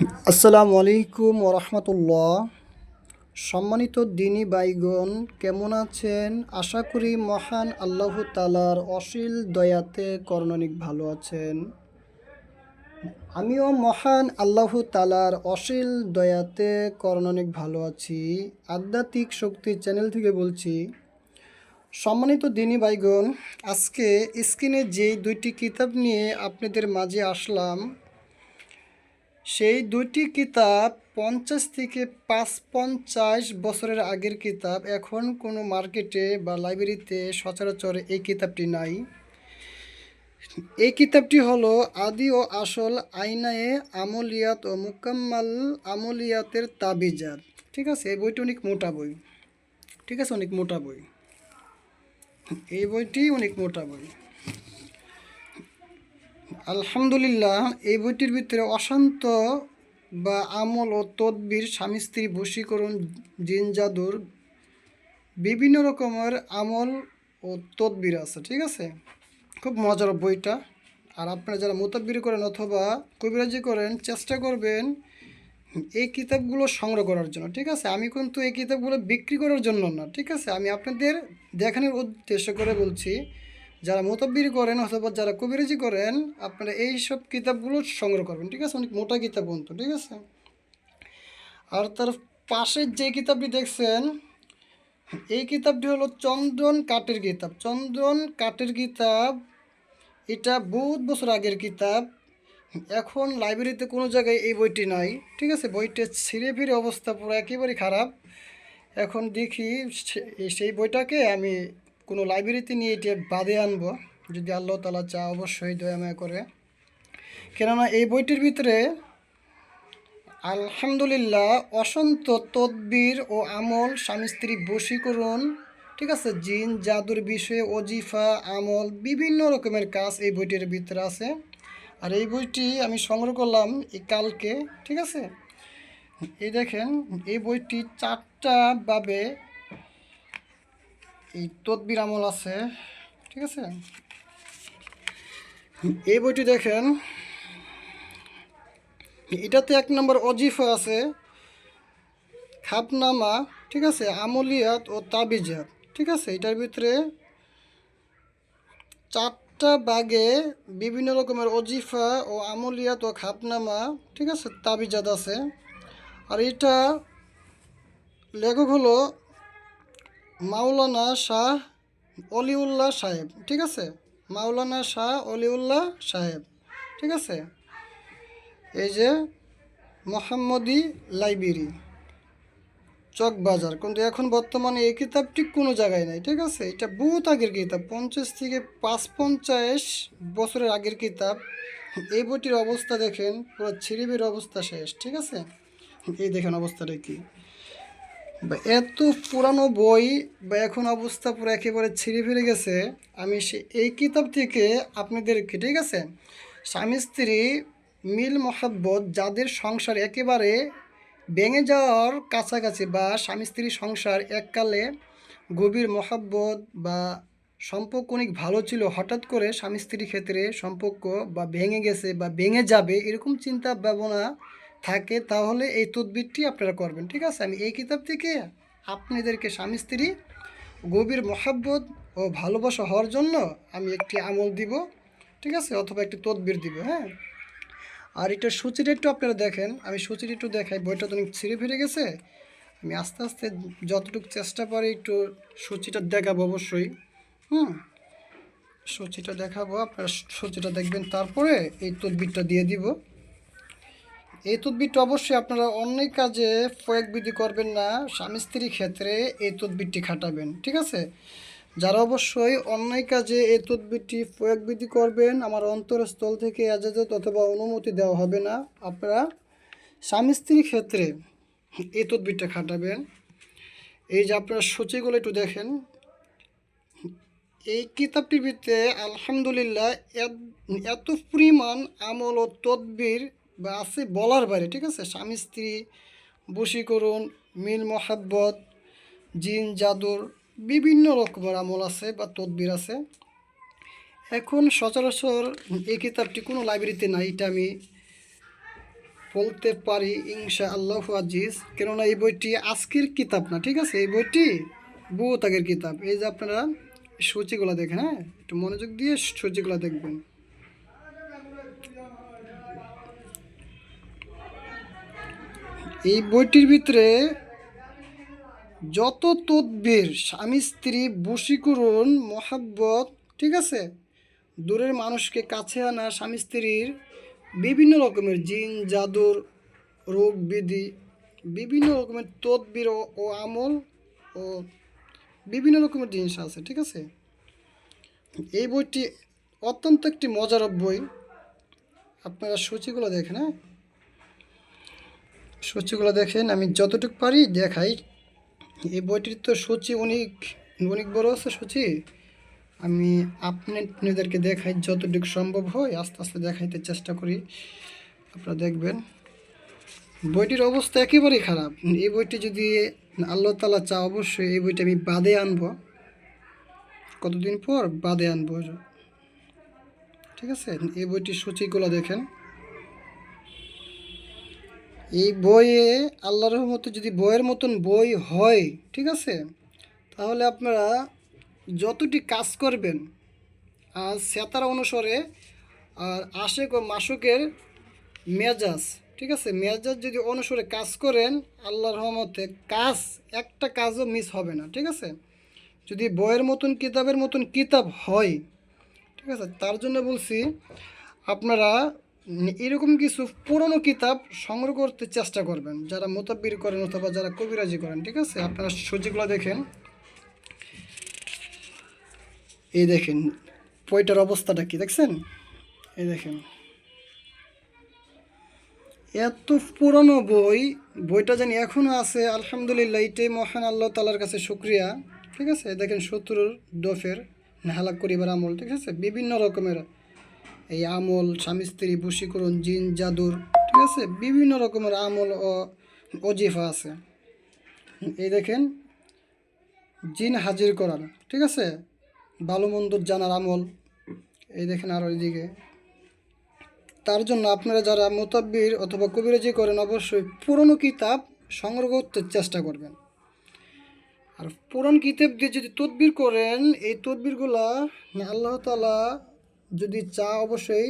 আসসালামু আলাইকুম ওরহমতুল্লাহ। সম্মানিত দিনী বাইগণ কেমন আছেন? আশা করি মহান আল্লাহ তালার অশীল দয়াতে করণনিক ভালো আছেন। আমিও মহান আল্লাহ তালার অশীল দয়াতে করণনিক ভালো আছি। আধ্যাত্মিক শক্তি চ্যানেল থেকে বলছি, সম্মানিত দিনী বাইগণ আজকে স্ক্রিনে যেই দুইটি কিতাব নিয়ে আপনাদের মাঝে আসলাম সেই দুটি কিতাব পঞ্চাশ থেকে পাঁচ পঞ্চাশ বছরের আগের কিতাব। এখন কোনো মার্কেটে বা লাইব্রেরিতে সচরাচর এই কিতাবটি নাই। এই কিতাবটি হলো আদি ও আসল আইনায়ে আমলিয়াত ও মুকাম্মাল আমলিয়াতের তাবিজাত। ঠিক আছে? এই বইটি অনেক মোটা বই। ঠিক আছে? অনেক মোটা বই। এই বইটি অনেক মোটা বই। আলহামদুলিল্লাহ, এই বইটির ভিতরে অশান্ত বা আমল ও তদ্বির স্বামী স্ত্রী বশীকরণ, জিন জাদুর বিভিন্ন রকমের আমল ও তদ্বির আছে, ঠিক আছে? খুব মজার বইটা। আর আপনারা যারা মোতাব্বির করেন অথবা কবিরাজি করেন, চেষ্টা করবেন এই কিতাবগুলো সংগ্রহ করার জন্য, ঠিক আছে? আমি কিন্তু এই কিতাবগুলো বিক্রি করার জন্য না, ঠিক আছে? আমি আপনাদের দেখানোর উদ্দেশ্য করে বলছি যারা মোতাব্বির করেন অথবা যারা কবিরাজি করেন, আপনারা এই সব কিতাবগুলো সংগ্রহ করবেন, ঠিক আছে? অনেক মোটা কিতাব বন্ধু, ঠিক আছে? আর তার পাশের যে কিতাবটি দেখছেন, এই কিতাবটি হলো চন্দন কাঠের কিতাব। চন্দন কাঠের কিতাব, এটা বহুত বছর আগের কিতাব। এখন লাইব্রেরিতে কোনো জায়গায় এই বইটি নাই, ঠিক আছে? বইটা ছিঁড়ে ফিরে অবস্থা পুরো একেবারে খারাপ। এখন দেখি সেই বইটাকে আমি কোনো লাইব্রেরিতে নিয়ে এটা বাদে আনব। যদি আল্লাহ তালা চা অবশ্যই দয়াময় করে। কেননা এই বইটির ভিতরে আলহামদুলিল্লাহ অসন্ত তদ্বির ও আমল স্বামী স্ত্রী বশীকরণ, ঠিক আছে, জিন, জাদুর বিষয়ে অজিফা আমল, বিভিন্ন রকমের কাজ এই বইটির ভিতরে আছে। আর এই বইটি আমি সংগ্রহ করলাম এই কালকে, ঠিক আছে? এই দেখেন, এই বইটি চারটা ভাবে এই তদবির আমল আছে, ঠিক আছে? এই বইটি দেখেন, এটাতে এক নম্বর অজিফা আছে, খাপনামা, ঠিক আছে, আমলিয়াত ও তাবিজাত, ঠিক আছে? এটার ভিতরে চারটা বাগে বিভিন্ন রকমের অজিফা ও আমলিয়াত ও খাপনামা, ঠিক আছে, তাবিজাত আছে। আর এটা লেখক হলো মাওলানা শাহ অলিউল্লাহ সাহেব, ঠিক আছে? মাওলানা শাহ অলিউল্লাহ সাহেব, ঠিক আছে? এই যে মোহাম্মদি লাইব্রেরি, চকবাজার। কিন্তু এখন বর্তমানে এই কিতাবটি কোনো জায়গায় নাই, ঠিক আছে? এটা বহুত আগের কিতাব, পঞ্চাশ থেকে পাঁচ পঞ্চাশ বছরের আগের কিতাব। এই বইটির অবস্থা দেখেন, পুরো ছিরিবির অবস্থা শেষ, ঠিক আছে? এই দেখেন অবস্থাটা কি? এত পুরানো বই বা এখন অবস্থা পুরো একেবারে ছিঁড়ে ফিরে গেছে, আমি সে এই কিতাব থেকে আপনাদেরকে, ঠিক আছে? স্বামী স্ত্রী মিল মহাব্বত যাদের সংসার একেবারে ভেঙে যাওয়ার কাছাকাছি বা স্বামী স্ত্রী সংসার এককালে গভীর মহাব্বত বা সম্পর্ক অনেক ভালো ছিল, হঠাৎ করে স্বামী স্ত্রীর ক্ষেত্রে সম্পর্ক বা ভেঙে গেছে বা ভেঙে যাবে, এরকম চিন্তা ভাবনা থাকে, তাহলে এই তদবিরটি আপনারা করবেন, ঠিক আছে? আমি এই কিতাব থেকে আপনাদেরকে স্বামী, স্ত্রী, গভীর মহাব্বত ও ভালোবাসা হওয়ার জন্য আমি একটি আমল দিব, ঠিক আছে? অথবা একটি তদবির দিব হ্যাঁ? আর এটা সূচিটা একটু আপনারা দেখেন। আমি সূচিটা একটু দেখাই, বইটা তো অনেক ছিঁড়ে ফিরে গেছে। আমি আস্তে আস্তে যতটুকু চেষ্টা পারি একটু সূচিটা দেখাবো অবশ্যই, হুম? সূচিটা দেখাবো, আপনারা সূচিটা দেখবেন, তারপরে এই তদবিরটা দিয়ে দিব। এই তদবিরটা অবশ্যই আপনারা অন্য কাজে প্রয়োগ বিধি করবেন না, স্বামী স্ত্রীর ক্ষেত্রে এই তদবিরটি খাটাবেন, ঠিক আছে? যারা অবশ্যই অন্যায় কাজে এই তদবিরটি প্রয়োগ বিধি করবেন, আমার অন্তরস্থল থেকে এজাজত অথবা অনুমতি দেওয়া হবে না। আপনারা স্বামী স্ত্রীর ক্ষেত্রে এই তদবিরটা খাটাবেন। এই যে আপনারা সূচিগুলো একটু দেখেন। এই কিতাবটির ভিতরে আলহামদুলিল্লাহ এত পরিমাণ আমল ও তদবির বা আছে বলার বাইরে, ঠিক আছে? স্বামী, স্ত্রী, বশীকরণ, মিল, মহাব্বত, জিন, জাদুর বিভিন্ন রকমের আমল আছে বা তদবির আছে। এখন সচরাচর এই কিতাবটি কোনো লাইব্রেরিতে নাই, এটা আমি বলতে পারি ইনশা আল্লাহ আজিজ। কেননা এই বইটি আজকের কিতাব না, ঠিক আছে? এই বইটি বহুত আগের কিতাব। এই যে আপনারা সূচিগুলো দেখেন হ্যাঁ? একটু মনোযোগ দিয়ে সূচিগুলো দেখবেন। এই বইটির ভিতরে যত তদ্বির, স্বামী, স্ত্রী, বশীকরণ, মহাব্বত, ঠিক আছে? দূরের মানুষকে কাছে আনা, স্বামী, স্ত্রীর বিভিন্ন রকমের জিন, জাদুর রোগ বিধি, বিভিন্ন রকমের তদ্বির ও- আমল ও বিভিন্ন রকমের জিনিস আছে, ঠিক আছে? এই বইটি অত্যন্ত একটি মজার বই। আপনারা সূচিগুলো দেখেন হ্যাঁ? সূচিগুলো দেখেন, আমি যতটুকু পারি দেখাই। এই বইটির তো সূচি অনেক অনেক বড় আছে সূচি। আমি আপনাদেরকে দেখাই যতটুকু সম্ভব হয়, আস্তে আস্তে দেখাইতে চেষ্টা করি। আপনারা দেখবেন। বইটির অবস্থা একেবারেই খারাপ। এই বইটি যদি আল্লাহ তালা চা অবশ্যই এই বইটি আমি বাদে আনব। কতদিন পর বাদে আনব? ঠিক আছে? এই বইটির সূচিগুলো দেখেন। এই বইয়ে আল্লাহ রহমতে যদি বইয়ের মতন বই হয়, ঠিক আছে? তাহলে আপনারা যতটি কাজ করবেন আর সেতার অনুসারে আর আশেক ও মাসুকের মেজাজ, ঠিক আছে? মেজাজ যদি অনুসারে কাজ করেন আল্লাহ রহমতে কাজ, একটা কাজও মিস হবে না, ঠিক আছে? যদি বইয়ের মতন, কিতাবের মতন কিতাব হয়, ঠিক আছে? তার জন্য বলছি, আপনারা এরকম কিছু পুরনো কিতাব সংগ্রহ করতে চেষ্টা করবেন। যারা মোতাব্বির করেন অথবা যারা কবিরাজি করেন, ঠিক আছে? আপনারা সূচিগুলো দেখেন। এই দেখেন, বইটার অবস্থাটা কি দেখছেন? এই দেখেন। এত পুরনো বই, বইটা জানি এখনও আছে, আলহামদুলিল্লাহ, এটাই মহান আল্লাহ তালার কাছে শুক্রিয়া, ঠিক আছে? দেখেন শত্রুর দফের হালাক করিবার আমল, ঠিক আছে? বিভিন্ন রকমের এই আমল, স্বামী স্ত্রী, বশীকরণ, জিন, জাদুর, ঠিক আছে? বিভিন্ন রকমের আমল ও অজিফা আছে। এই দেখেন, জিন হাজির করার, ঠিক আছে? ভালো জানার আমল। এই দেখেন আরও এদিকে। তার জন্য আপনারা যারা মোতাব্বির অথবা কবিরাজি করেন, অবশ্যই পুরনো কিতাব সংগ্রহ করতে চেষ্টা করবেন। আর পুরান কিতাব দিয়ে যদি তদবির করেন, এই তদবিরগুলা আল্লাহ তালা যদি চা অবশ্যই,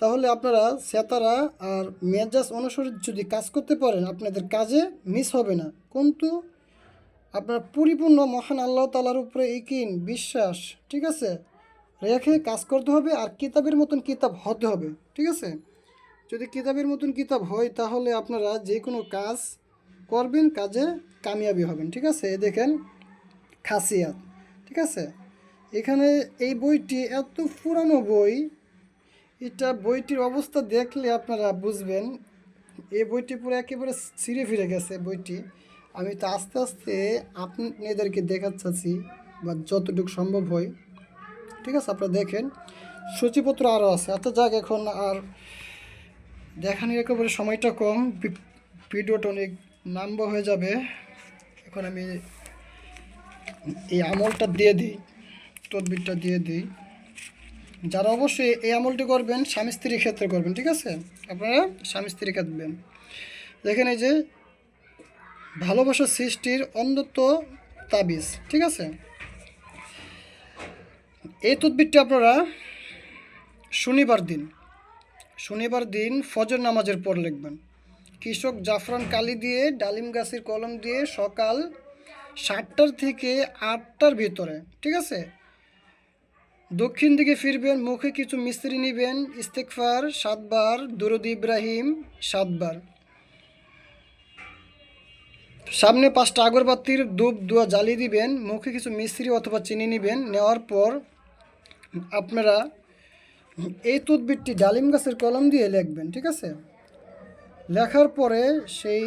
তাহলে আপনারা সেতারা আর মেজাজ অনুসারে যদি কাজ করতে পারেন, আপনাদের কাজে মিস হবে না। কিন্তু আপনার পরিপূর্ণ মহান আল্লাহ তালার উপরে ইকিন, বিশ্বাস, ঠিক আছে? রেখে কাজ করতে হবে আর কিতাবের মতন কিতাব হতে হবে, ঠিক আছে? যদি কিতাবের মতন কিতাব হয়, তাহলে আপনারা যে কোনো কাজ করবেন, কাজে কামিয়াবি হবেন, ঠিক আছে? দেখেন খাসিয়াত, ঠিক আছে? এখানে এই বইটি এত পুরানো বই, এটা বইটির অবস্থা দেখলে আপনারা বুঝবেন। এই বইটি পুরো একেবারে ছিঁড়ে ফিরে গেছে বইটি। আমি তো আস্তে আস্তে আপনাদেরকে দেখাচ্ছি বা যতটুকু সম্ভব হয়। ঠিক আছে, আপনারা দেখেন। সূচিপত্র আরও আছে। এত যাক এখন আর দেখানোর একেবারে সময়টা কম। ভিডিওটা অনেক লম্বা হয়ে যাবে। এখন আমি এই আমলটা দিয়ে দিই। তদবিরটা দিয়ে দিই। যারা অবশ্যই এই আমলটি করবেন, স্বামী স্ত্রীর ক্ষেত্রে করবেন, ঠিক আছে? আপনারা স্বামী স্ত্রী কাঁদবেন দেখেন এই যে ভালোবাসার সৃষ্টির অন্ধত্ব তাবিজ, ঠিক আছে? এই তদবিরটি আপনারা শনিবার দিন শনিবার দিন ফজর নামাজের পর লিখবেন। কৃষক জাফরান কালি দিয়ে ডালিম গাছের কলম দিয়ে সকাল সাতটার থেকে আটটার ভিতরে, ঠিক আছে? দক্ষিণ দিকে ফিরবেন, মুখে কিছু মিস্ত্রি নেবেন ইস্তেকফার সাতবার, দুরুদ ইব্রাহিম, সাতবার। সামনে পাঁচটা আগরবাতির ধূপ দুয়া জ্বালিয়ে দিবেন, মুখে কিছু মিস্ত্রি অথবা চিনি নেবেন, নেওয়ার পর আপনারা এই তদবিরটি ডালিম গাছের কলম দিয়ে লিখবেন, ঠিক আছে? লেখার পরে সেই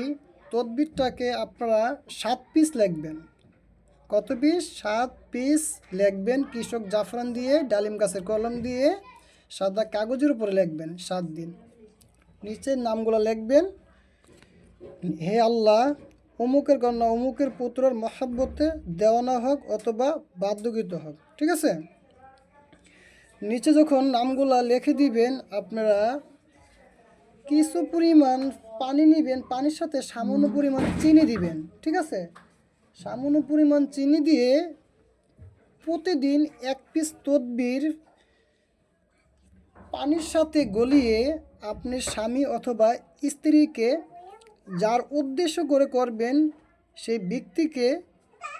তদবিরটাকে আপনারা সাত পিস লিখবেন। কত পিস? সাত পিস লিখবেন কৃষক জাফরান দিয়ে, ডালিম গাছের কলম দিয়ে, সাদা কাগজের উপরে লিখবেন সাত দিন। নিচের নামগুলো লিখবেন। হে আল্লাহ, অমুকের কন্যা অমুকের পুত্রর মহাব্বতে দেওয়ানা হোক অথবা বাধ্যগীত হোক, ঠিক আছে? নিচে যখন নামগুলো লিখে দিবেন, আপনারা কিছু পরিমাণ পানি নেবেন, পানির সাথে সামান্য পরিমাণ চিনি দিবেন, ঠিক আছে? সামান্য পরিমাণ চিনি দিয়ে প্রতিদিন এক পিস তদবির পানির সাথে গলিয়ে আপনি স্বামী অথবা স্ত্রীকে যার উদ্দেশ্য করে করবেন, সেই ব্যক্তিকে,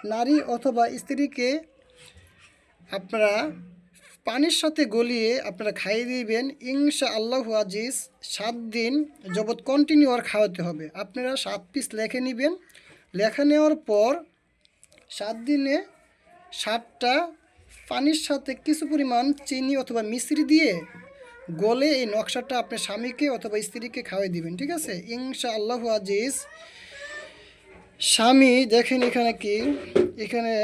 নারী অথবা স্ত্রীকে আপনারা পানির সাথে গলিয়ে আপনারা খাইয়ে দিবেন। ইনশা আল্লাহ আজিজ, সাত দিন জবত কন্টিনিউ আর খাওয়াতে হবে। আপনারা সাত পিস লেখে নেবেন। লেখা নেওয়ার পর সাত দিনে সাতটা পানির সাথে কিছু পরিমাণ চিনি অথবা মিশ্রি দিয়ে গলে এই নকশাটা আপনার স্বামীকে অথবা স্ত্রীকে খাওয়াই দিবেন, ঠিক আছে? ইনশা আল্লাহ আজিজ। স্বামী, দেখেন এখানে কি? এখানে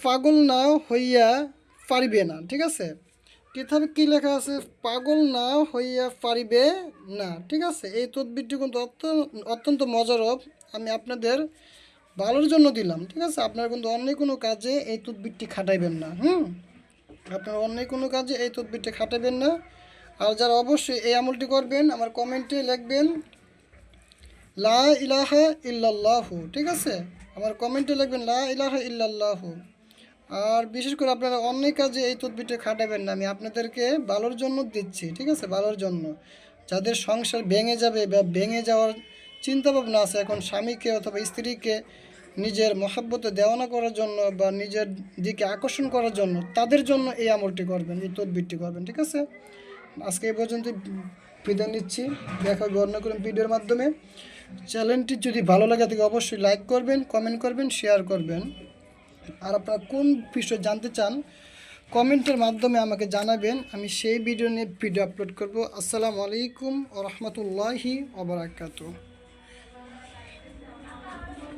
পাগল না হইয়া পারিবে না, ঠিক আছে? কিতাবে কি লেখা আছে? পাগল না হইয়া পারিবে না, ঠিক আছে? এই তদবিরটি কিন্তু অত্যন্ত অত্যন্ত মজারব। আমি আপনাদের ভালোর জন্য দিলাম, ঠিক আছে? আপনারা কিন্তু অন্য কোনো কাজে এই তদবিরটি খাটাইবেন না, হুম? আপনারা অন্য কোনো কাজে এই তদবিরটি খাটাবেন না। আর যারা অবশ্যই এই আমলটি করবেন, আমার কমেন্টে লিখবেন, লা ইলাহা ইল্লাল্লাহু ঠিক আছে? আমার কমেন্টে লিখবেন, লা ইলাহা ইল্লাল্লাহু আর বিশেষ করে আপনারা অন্য কাজে এই তদবিরটা খাটাবেন না। আমি আপনাদেরকে ভালোর জন্য দিচ্ছি, ঠিক আছে? ভালোর জন্য। যাদের সংসার ভেঙে যাবে বা ভেঙে যাওয়ার চিন্তা ভাবনা আছে এখন স্বামীকে অথবা স্ত্রীকে নিজের মহাব্বতে দেওয়ানা করার জন্য বা নিজের দিকে আকর্ষণ করার জন্য তাদের জন্য এই আমলটি করবেন, এই তদবিরটি করবেন, ঠিক আছে? আজকে এই পর্যন্ত বিদায় নিচ্ছি। দেখা অন্য কোনো ভিডিওর মাধ্যমে। চ্যানেলটি যদি ভালো লাগে থাকে অবশ্যই লাইক করবেন, কমেন্ট করবেন, শেয়ার করবেন। আর আপনারা কোন বিষয় জানতে চান, কমেন্টের মাধ্যমে আমাকে জানাবেন। আমি সেই ভিডিও নিয়ে ভিডিও আপলোড করব। আসসালামু আলাইকুম ও রহমতুল্লাহি ওবরাকাতু